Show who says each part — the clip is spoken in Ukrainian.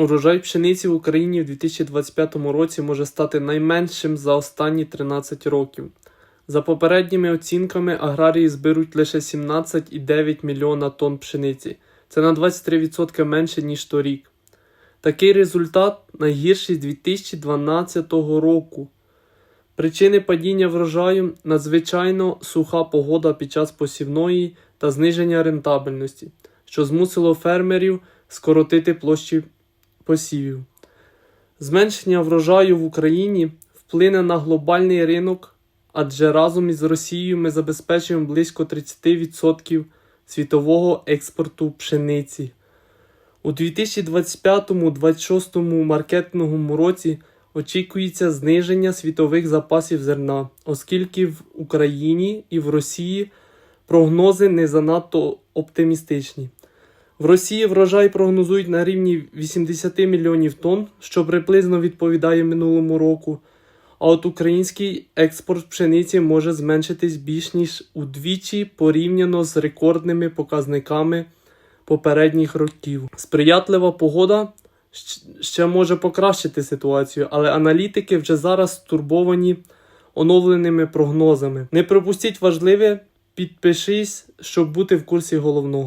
Speaker 1: Урожай пшениці в Україні в 2025 році може стати найменшим за останні 13 років. За попередніми оцінками, аграрії зберуть лише 17,9 мільйона тонн пшениці. Це на 23% менше, ніж торік. Такий результат найгірший з 2012 року. Причини падіння врожаю надзвичайно суха погода під час посівної та зниження рентабельності, що змусило фермерів скоротити площі посівів. Зменшення врожаю в Україні вплине на глобальний ринок, адже разом із Росією ми забезпечуємо близько 30% світового експорту пшениці. У 2025-2026 маркетинговому році очікується зниження світових запасів зерна, оскільки в Україні і в Росії прогнози не занадто оптимістичні. В Росії врожай прогнозують на рівні 80 мільйонів тонн, що приблизно відповідає минулому року. А от український експорт пшениці може зменшитись більш ніж удвічі порівняно з рекордними показниками попередніх років. Сприятлива погода ще може покращити ситуацію, але аналітики вже зараз стурбовані оновленими прогнозами. Не пропустіть важливе, підпишись, щоб бути в курсі головного.